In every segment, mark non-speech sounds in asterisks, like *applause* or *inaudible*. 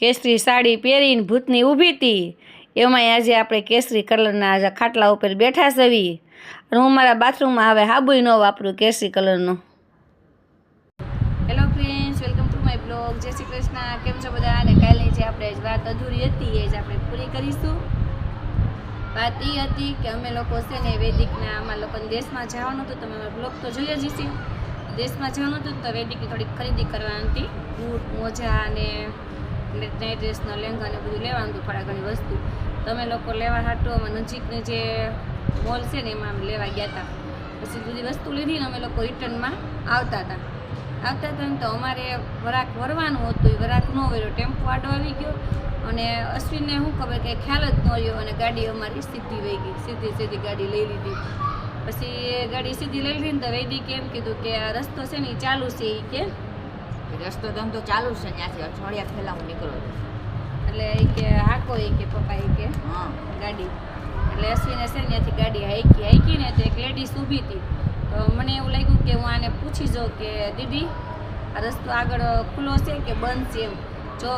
કેસરી સાડી પહેરીને ભૂતની ઊભી હતી એમાંય આજે આપણે કેસરી કલરના આજે ખાટલા ઉપર બેઠા સવી. અને હું મારા બાથરૂમમાં હવે હાબુય ન વાપરું કેસરી કલરનો. Hello friends welcome to my blog Jai Shri Krishna. કેમ છો બધા? અને કાલે જે આપણે વાત અધૂરી હતી, એ જ આપણે પૂરી કરીશું. વાત એ હતી કે અમે લોકો છે ને વૈદિકના, અમારા લોકોને દેશમાં જવાનું હતું. તમે અમારો બ્લોગ તો જોઈએ જ છીએ દેશમાં જવાનું હતું તો વૈદિકની થોડીક ખરીદી કરવાની હતી. બૂટ, મોજા અને નાઇટ ડ્રેસનો લેંઘા ને બધું લેવાનું હતું થોડા ઘણી વસ્તુ. તમે લોકો લેવા હાટું અમે નજીકની જે મોલ છે ને એમાં અમે લેવા ગયા હતા પછી બધી વસ્તુ લીધી ને અમે લોકો રિટર્નમાં આવતા હતા આવતા હતા ને તો અમારે વરાક વરવાનું હતું, એ વરાક ન વર્યો ટેમ્પો આડો આવી ગયો. અને અશ્વિનને શું ખબર કે ખ્યાલ જ ન રહ્યો અને ગાડી અમારી સીધી વહી ગઈ, સીધી સીધી ગાડી લઈ લીધી. પછી ગાડી સીધી લઈ લીધી ને તો વૈદિકે એમ કીધું કે આ રસ્તો છે ને એ ચાલુ છે એ કે રસ્તો ધંધો ચાલુ છે ત્યાંથી અઠવાડિયા પહેલાં હું નીકળ્યો હતો એટલે એ કે હાકો એ કે પપ્પા એ કે હા. ગાડી. એટલે અશ્વિને છે ત્યાંથી ગાડી હાઈકી હાઈકી ને તો એક લેડીઝ ઊભી હતી. તો મને એવું લાગ્યું કે હું આને પૂછી જાઉં કે દીદી આ રસ્તો આગળ ખુલ્લો છે કે બંધ છે એમ? જો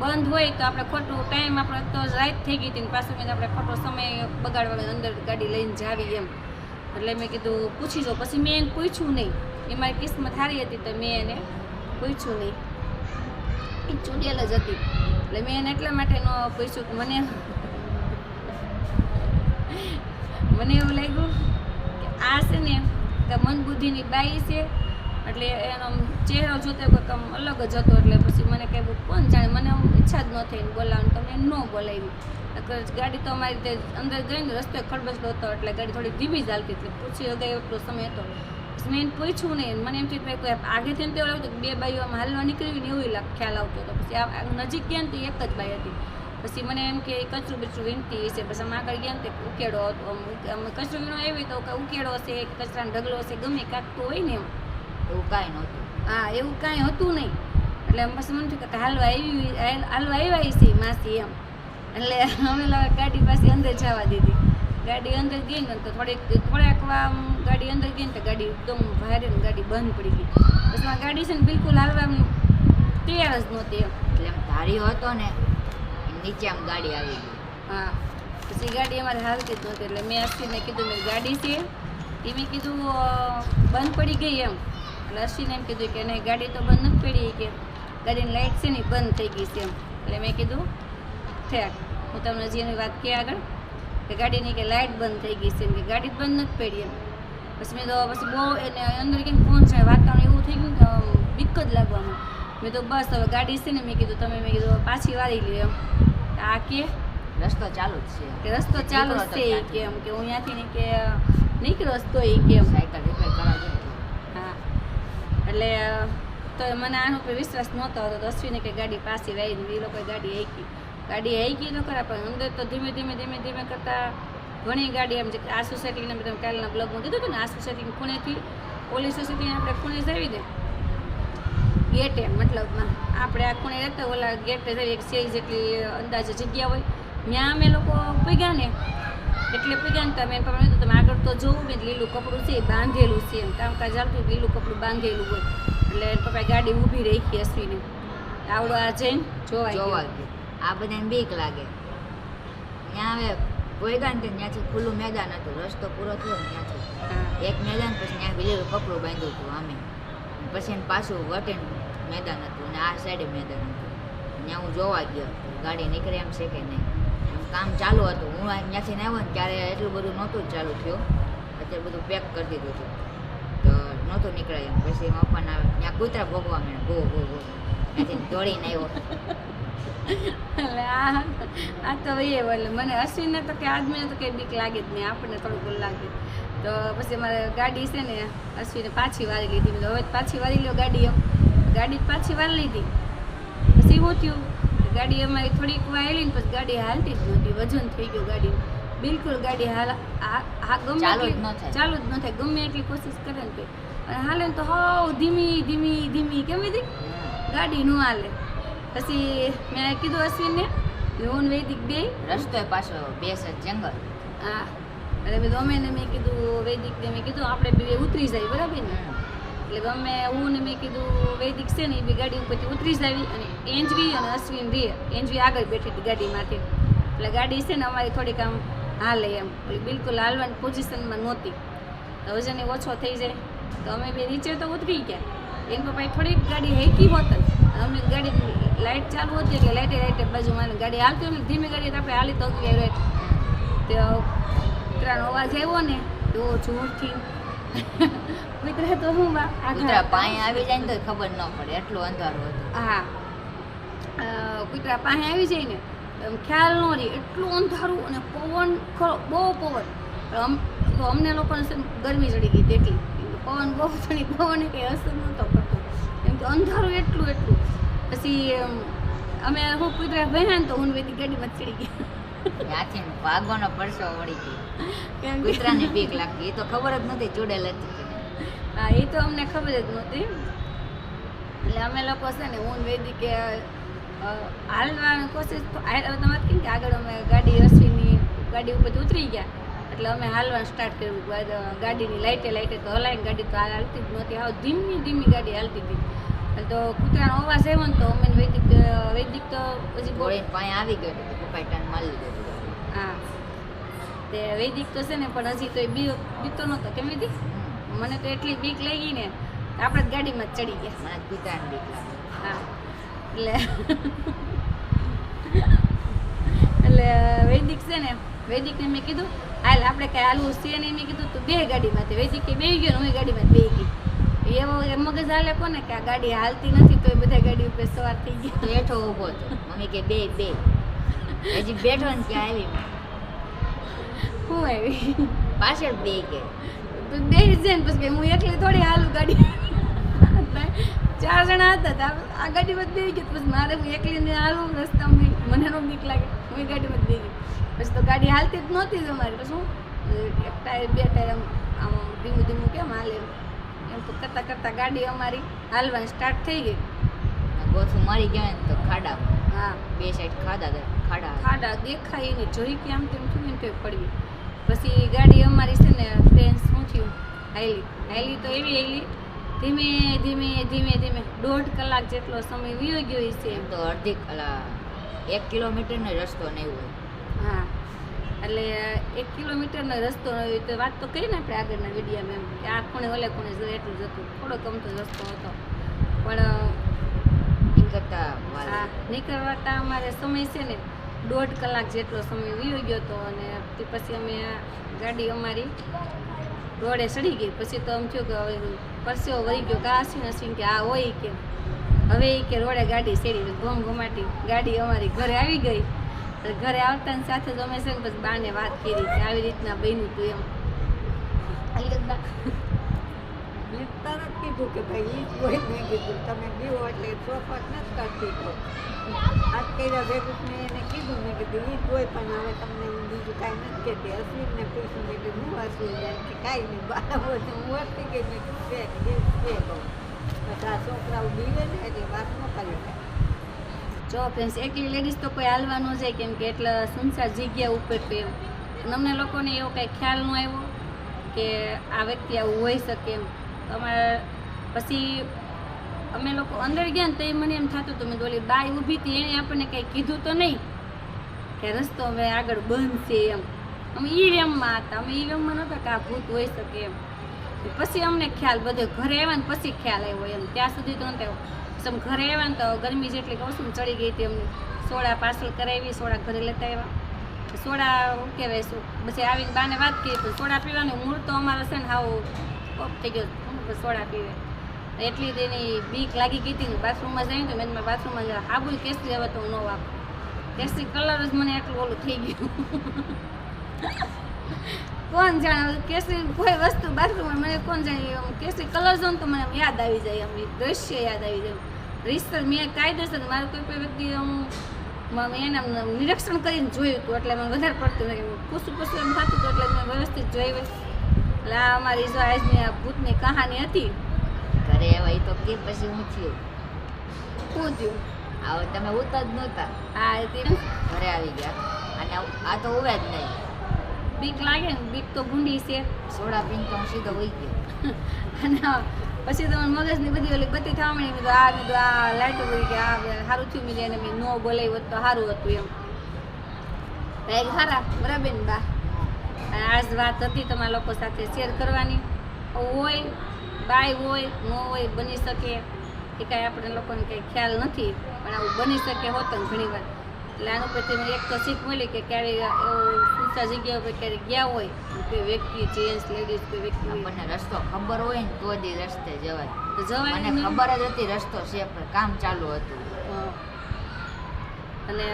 બંધ હોય તો આપણે ખોટું ટાઈમ આપણે તો રાઈટ થઈ ગઈ હતી ને પાછું મેં આપણે ખોટો સમય બગાડવાનો અંદર ગાડી લઈને જાવી એમ. એટલે મેં કીધું પૂછી જાઉં. પછી મેં એને પૂછ્યું નહીં. એ મારી કિસ્મત સારી હતી તો મેં એને પૂછ્યું નહીં. એ ચૂડેલ જ હતી. એટલે મેં એને એટલા માટે ન પૂછ્યું કે મને મને એવું લાગ્યું કે આ છે ને, કે મન બુદ્ધિની બાઈ છે. એટલે એનો ચહેરો જોતો કંઈક આમ અલગ જ હતો. એટલે પછી મને કહે કોણ જાણે? મને ઈચ્છા જ ન થઈ બોલાવવાનું. તમને ન બોલાવી ગાડી તો અમારી અંદર ગઈ ને રસ્તે ખડબસલો હતો. એટલે ગાડી થોડી ધીમી ચાલતી હતી. પૂછી વગાય એટલો સમય હતો. મેં પૂછ્યું નહીં. મને એમ થયું કે કોઈ આગળ ને તો એવું બે બાઈઓ આમ હાલવા નીકળી ને એવું ખ્યાલ આવતો હતો. પછી આ- નજીક ગયા ને તો એક જ બાઈ હતી. પછી મને એમ કે કચરું બચરું વીણતી હશે. પછી આમ આગળ ગયા ને તે ઉકેડો હતો. આમ કચરું વીણો આવી તો કે ઉકેડો હશે કચરાનો ઢગલો હશે ગમે કાંક તો હોય ને એમ. એવું કાંઈ નહોતું. હા એવું કાંઈ હતું નહીં. એટલે એમ પછી મને થયું કે હાલવા આવી હાલવા આવ્યા છે માસી એમ. એટલે અમે લોકો ગાડી પાસે અંદર જવા દીધી. ગાડી અંદર ગઈ ને તો થોડીક થોડાક વાર આમ ગાડી અંદર ગઈ ને તો ગાડી એકદમ ભારે ને ગાડી બંધ પડી ગઈ. પછી આ ગાડી છે ને બિલકુલ હાલવા તૈયાર જ નહોતી એમ. એટલે આમ ધાર્યો હતો ને નીચે આમ ગાડી આવી ગઈ. હા પછી ગાડી અમારે હાલતી જ નહોતી એટલે મેં અસીને કીધું મેં ગાડી છે. એ મેં કીધું બંધ પડી ગઈ એમ. એટલે અશ્વિને એમ કીધું કે નહીં ગાડી તો બંધ નથી પડી કે ગાડીની લાઇટ છે ને બંધ થઈ ગઈ છે એમ. એટલે મેં કીધું ઠેક હું તમને જેની વાત કહી આગળ કે ગાડીની કે લાઇટ બંધ થઈ ગઈ છે એમ કે ગાડી બંધ નથી પડી એમ. પછી મેં તો પછી બહુ એને અંદર કેમ પહોંચાય વાતાવરણ એવું થઈ ગયું કે બીક જ લાગવાનું મેં તો બસ હવે ગાડી છે ને મેં કીધું તમે મેં કીધું પાછી વાળી લ્યો એમ. આ કે રસ્તો ચાલુ જ છે. કે રસ્તો ચાલુ જ છે કેમ કે એમ કે હું ત્યાંથી ને કે નીકળ્યો રસ્તો એ કે એમ સાયકલ રિપેર કરવા હા. એટલે તો મને આનો પર વિશ્વાસ નહોતો હતો તો અશ્વિને કે ગાડી પાછી વાવી એ લોકોએ ગાડી હાઈકી ગાડી આવી ગઈ ન ખરા પણ અંદર તો ધીમે ધીમે ધીમે ધીમે કરતાં ઘણી ગાડી એમ જે આ સોસાયટીને તમે કાલના બ્લોગમાં કીધું હતું ને આ સોસાયટીની ખૂણેથી ઓલી સોસાયટીને આપણે ખૂણે જાવી દે. ગેટે મતલબમાં. આપણે આ ખૂણે રહેતા ઓલા ગેટે એક સેજ જેટલી અંદાજે જગ્યા હોય. ત્યાં અમે લોકો પગ્યા ને, એટલે પગ્યા ને તમે પપ્પા કીધું, તમે આગળ તો જોવું ને, લીલું કપડું છે, એ બાંધેલું છે. એમ કામકાજ ચાલતું લીલું કપડું બાંધેલું હોય. એટલે પપ્પાએ ગાડી ઊભી રાખી અશ્વિને. આવડો આ જઈને જોવાય જોવા આ બધાને બીક લાગે. ત્યાં હવે પોઈગા ને ત્યાંથી ખુલ્લું મેદાન હતું. રસ્તો પૂરો થયો ત્યાંથી એક મેદાન પછી ત્યાં લીલું કપડું બાંધ્યું હતું અમે પછી એને પાછું વટેન મેદાન હતું અને આ સાઈડે મેદાન હતું. ત્યાં હું જોવા ગયો. ગાડી નીકળે એમ છે કે નહીં. કામ ચાલુ હતું. હું ત્યાંથી ને આવ્યો ને ત્યારે એટલું બધું નહોતું જ ચાલુ થયું. અત્યારે બધું પેક કરી દીધું હતું. તો નહોતું નીકળાય. એમ પછી મફાના આવે ત્યાં કૂતરા ભોગવા મળે ભો ભો ભો. ત્યાંથી દોડીને આવ્યો. એટલે આ આ તો એ એટલે મને અશ્વિનને તો કે આદમીને તો કંઈ બીક લાગે જ નહીં આપણને થોડુંક લાગે. તો પછી અમારે ગાડી છે ને અશ્વિને પાછી વાળી લીધી. મેં હવે પાછી વાળી લ્યો ગાડી એમ ગાડી પાછી વાળી લીધી. પછી એવું થયું? ગાડી અમારી થોડીક વાર હાલી ને પછી ગાડી હાલતી જ નહોતી. વજન થઈ ગયું ગાડી બિલકુલ ગાડી હાલ હા ગમે ચાલુ જ ન થાય. ગમે એટલી કોશિશ કરે ને. અને હાલે ને તો હો ધીમી ધીમી ધીમી. કેમ હતી ગાડી નું હાલે. પછી મેં કીધું અશ્વિનને હું વૈદિક બે. રસ્તો પાછો બેસ જંગલ. હા. એટલે બધું અમે ને મેં કીધું વૈદિકને મેં કીધું આપણે બે ઉતરી જાય બરાબર ને? એટલે ગમે હું ને મેં કીધું વૈદિક છે ને એ બી ગાડી ઉપરથી ઉતરી જાવી અને એન્જવી અને અશ્વિન રે એન્જવી આગળ બેઠી હતી ગાડીમાંથી. એટલે ગાડી છે ને અમારી થોડીક આમ હાલે એમ. બિલકુલ હાલવાની પોઝિશનમાં નહોતી. તો વજન એ ઓછો થઈ જાય. તો અમે બે નીચે તો ઉતરી ગયા. એમ પપ્પાએ થોડીક ગાડી હેકી હોત અમને અમે ગાડી લાઇટ ચાલુ હતી એટલે લાઇટે લાઇટે બાજુમાં ગાડી હાલતી હોય ધીમી ગાડી તો આપણે હાલી તો તો કૂતરાનો અવાજ આવ્યો ને તો જોરથી. કૂતરા તો હું બા? કૂતરા. પાણી આવી જાય ને તો ખબર ન પડે એટલું અંધારું હતું. હા. કૂતરા પાસે આવી જાય ને એમ ખ્યાલ ન રહે એટલું અંધારું અને પવન ખરો બહુ પવન. અમ તો અમને લોકોને ગરમી ચડી ગઈ તેટલી. પવન બહુ ચડી પવન કંઈ અસર નહોતો અંધારું એટલું એટલું. પછી અમે હું કુતરા ભર્યા ને તો હું બધી ગાડીમાં ચડી ગઈ ત્યાંથી ભાગવાનો પરસો વળી ગયો. કૂતરાને બીક લાગતી એ તો ખબર જ નથી ચૂડેલ હતી હા એ તો અમને ખબર જ નહોતી. એટલે અમે લોકો છે ને હું વેદી કે હાલવાની કોશિશ તો તમે કેમ કે આગળ અમે ગાડી અશ્વિની ગાડી ઉપર ઉતરી ગયા. એટલે અમે હાલવાનું સ્ટાર્ટ કર્યું. બાદ ગાડીની લાઇટે લાઇટે તો હલાઈને ગાડી તો હાલ હાલતી જ નહોતી. આવો ધીમી ધીમી ગાડી હાલતી હતી. એટલે તો કૂતરાનો અવાજ આવ્યો ને તો અમે વૈદિક વૈદિક તો બહુ ગોળીને આવી ગયો ટન મારી લીધો હા. તે વૈદિક તો છે ને પણ હજી તો એ બી બીતો નહોતો. કેમ વિધિ મને તો એટલી બીક લઈ ગઈ ને આપણે જ ગાડીમાં ચડી ગયા. મને કૂતરાને બીક લાગે. હા. એટલે *laughs* એટલે વૈદિક છે ને વૈદિકને મેં કીધું હાલ આપણે કાંઈ હાલવું છે નહીં. મેં કીધું તું બે ગાડીમાંથી. વૈજી કે બે ગયો ને હું ગાડીમાં બે ગઈ. એવો મગજ હાલે કોને કે આ ગાડી હાલતી નથી તો એ બધા ગાડી ઉપર સવાર થઈ ગયા. બેઠો ઊભો હતો. મમ્મી કે બે બે. હજી બેઠો ને ત્યાં આવી હું આવી? પાછળ બે કે. તું બે છે ને પછી હું એકલી થોડી હાલું ગાડી. ચાર જણા હતા તા આ ગાડીમાં બે ગઈ. પછી મારે હું એકલીને હાલું રસ્તામાં મને રોમ બીક લાગે. હું એ ગાડીમાં બેસી ગઈ. પછી તો ગાડી હાલતી જ નહોતી જ અમારી. પછી હું એક ટાયર બે ટાયર આમ આમ ધીમું ધીમું કેમ હાલે એમ. તો કરતાં કરતાં ગાડી અમારી હાલવાની સ્ટાર્ટ થઈ ગઈ. ગોથું મારી ગયા ને તો ખાડા. હા. બે સાઈડ ખાડા ખાડા. ખાડા દેખાય નહીં. જોઈ કે આમ તેમ થયું ને તો પડવી પછી ગાડી અમારી છે ને ફ્રેન્ડ શું થયું? હાઈલી હાઈલી તો એવી હાઈલી ધીમે ધીમે ધીમે ધીમે. દોઢ કલાક જેટલો સમય વીયો ગયો છે એમ. તો અડધી કલાક એક કિલોમીટરનો રસ્તો નહીં હોય. હા. એટલે એક કિલોમીટરનો રસ્તો હોય તો વાત તો કરીને આપણે આગળના વિડીયોમાં એમ કે આ ખૂણે ઓલે ખૂણે એટલું જ હતું. થોડો ગમતો રસ્તો હતો. પણ નીકળવાતા અમારે સમય છે ને દોઢ કલાક જેટલો સમય વીયો ગયો હતો અને તે પછી અમે ગાડી અમારી રોડે ચડી ગઈ. પછી તો આમ થયું કે હવે પરસેવો વળી ગયો શું હસીને કે આ હોય કે હવે કે રોડે ગાડી ચડી ઘોમ ઘમાટી ગાડી અમારી ઘરે આવી ગઈ. ઘરે આવતાની સાથે જ અમે છે ને પછી બાને વાત કરી કે આવી રીતના બન્યું તું એમ. તરત કીધું કે ભાઈ ઈ કોઈ મેં કીધું, તમે બીવો એટલે ચોખવટ નથી કરતી આજ કર્યા ભેગું મેં એને કીધું, મેં કીધું, ઈ જ હોય પણ હવે તમને બીજું કાંઈ નથી કહેતી. અશ્વિનને પૂછ્યું, મેં કીધું, હું અશ્વિન? કાંઈ નહીં બરાબર છે હું વર્તી ગઈ મેં કીધું છે છે કહું બધા છોકરાઓ બીવે ને એટલે વાત ન કરી જો ફ્રેન્ડ્સ એકલી લેડીઝ તો કોઈ હાલવા જાય કેમ કે એટલા સંસાર જગ્યા ઉપર તો અને અમને લોકોને એવો કાંઈ ખ્યાલ ન આવ્યો કે આ વ્યક્તિ આવું હોઈ શકે એમ. અમારે પછી અમે લોકો અંદર ગયા ને તો એ મને એમ થતું હતું, મેં બોલી બાઈ ઊભી હતી, એણે આપણને કંઈ કીધું તો નહીં કે રસ્તો હવે આગળ બંધ છે એમ. અમે ઈ રેમમાં હતા. અમે ઈ રેમમાં નહોતા કે આ ભૂત હોઈ શકે એમ. પછી અમને ખ્યાલ, બધો ઘરે આવ્યા ને પછી ખ્યાલ આવ્યો એમ. ત્યાં સુધી તો નહોતો અમે ઘરે આવ્યા ને તો ગરમી જેટલી છું ચડી ગઈ હતી અમને. સોડા પાર્સલ કરાવી, સોડા ઘરે લેતા આવ્યા. સોડા શું કહેવાય શું? પછી આવીને બાને વાત કરી પણ સોડા પીવાનું મૂળ તો અમારો છે ને હાવ ઓફ થઈ ગયો. સોડા પીવે. એટલી તેની બીક લાગી ગઈ હતી બાથરૂમમાં જઈને તો મેં બાથરૂમમાં હાબુલ કેસરી હવે તો હું ન વાપરું. કેસરી કલર જ મને એટલું ઓલું થઈ ગયું. કોણ જાણે કેસરી કોઈ વસ્તુ બાથરૂમમાં મને કોણ જાણે એમ કેસરી કલર જોઉં તો મને યાદ આવી જાય આમ એ દ્રશ્ય યાદ આવી જાય. રીસર મેં કાયદેસર મારું કોઈ કોઈ વ્યક્તિ હું એના નિરીક્ષણ કરીને જોયું હતું એટલે મને વધારે પડતું પૂછું પૂછું એમ થતું હતું એટલે મેં વ્યવસ્થિત જોયું. એટલે આ અમારી જો આજની આ ભૂતની કહાની હતી. ઘરે એવા તો કે પછી હું થયું? પૂછ્યું થયું? આવો તમે ઉતા જ નહોતા આ તે ઘરે આવી ગયા. અને આ- તો ઉવે જ નહીં. બીક લાગે ને બીક તો ભૂંડી છે. સોડા પીને તો સીધો વહી ગયો. *laughs* અને પછી તો મગજની બધી ઓલી બધી થવા મળી મેં આ મેં આ લાઈટ હોય કે આ સારું થયું મિલે અને મેં ન બોલાવી હોત તો સારું હતું એમ. ભાઈ સારા બરાબર ને બા? અને આજ વાત હતી તમારા લોકો સાથે શેર કરવાની. હોય બાય હોય ન હોય બની શકે. એ કાંઈ આપણે લોકોને કંઈ ખ્યાલ નથી પણ આવું બની શકે હોત ને ઘણી વાર. એટલે આનું પરથી મને એક તો શીખ મળી કે ક્યારેય ઊંચા જગ્યા ઉપર ક્યારેય ગયા હોય કોઈ વ્યક્તિ જેન્ટ્સ લેડીઝ કોઈ વ્યક્તિ આપણને રસ્તો ખબર હોય ને તો જ રસ્તે જવાય. તો જવાય મને ખબર જ હતી રસ્તો છે પણ કામ ચાલુ હતું. અને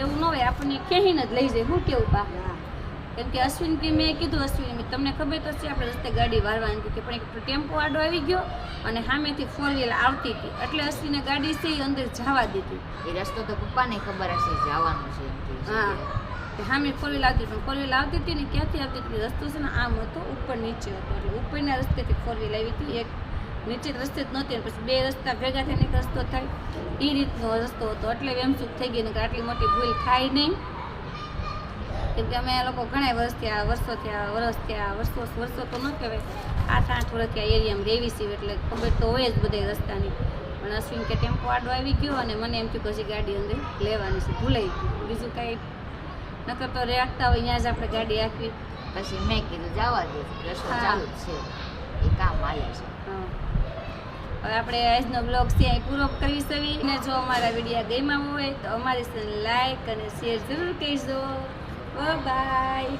એવું ન હોય આપણને કહીને જ લઈ જાય. હું કેવું બા? કેમ કે અશ્વિન કે મેં કીધું અશ્વિન તમને ખબર તો છે આપણે રસ્તે ગાડી વારવાની હતી પણ એક ટેમ્પો આડો આવી ગયો અને સામેથી ફોર વ્હીલ આવતી હતી. એટલે અશ્વિને ગાડી છે એ અંદર જવા દીધી. એ રસ્તો તો પપ્પાને ખબર હશે જવાનું છે. હા. સામે ફોર વ્હીલ આવતી પણ ફોર વ્હીલ આવતી હતી ને ક્યાંથી આવતી હતી? રસ્તો છે ને આમ હતો ઉપર નીચે હતો. એટલે ઉપરના રસ્તેથી ફોર વ્હીલ આવી હતી. એક નીચે રસ્તે જ નહોતી પછી બે રસ્તા ભેગા થઈને એક રસ્તો થાય. એ રીતનો રસ્તો હતો. એટલે વેમસુખ થઈ ગઈ ને કે આટલી મોટી ભૂલ થાય નહીં. કેમ કે અમે આ લોકો ઘણા વર્ષ થયા વર્ષો થયા વર્ષ થયા વર્ષો વર્ષો તો ન કહેવાય. આઠ આઠ વર્ષ થયા એરિયામાં રહેવી છીએ એટલે ખબર તો હોય જ બધે રસ્તાની. પણ અશ્વિન કે ટેમ્પો આડો આવી ગયો અને મને એમ થયું કે હજી ગાડી અંદર લેવાની છે ભૂલાઈ ગયું બીજું કાંઈ નકર તો રાખતા હોય ત્યાં જ આપણે ગાડી રાખવી. પછી મેં કીધું જવા દે રસ્તો. ચાલુ છે. એ કામ હાલે છે. હવે આપણે આજનો બ્લોગ છે અહીં પૂરો કરી શકીએ અને જો અમારા વીડિયો ગમ્યા હોય તો અમારી લાઈક અને શેર જરૂર કરજો. બાય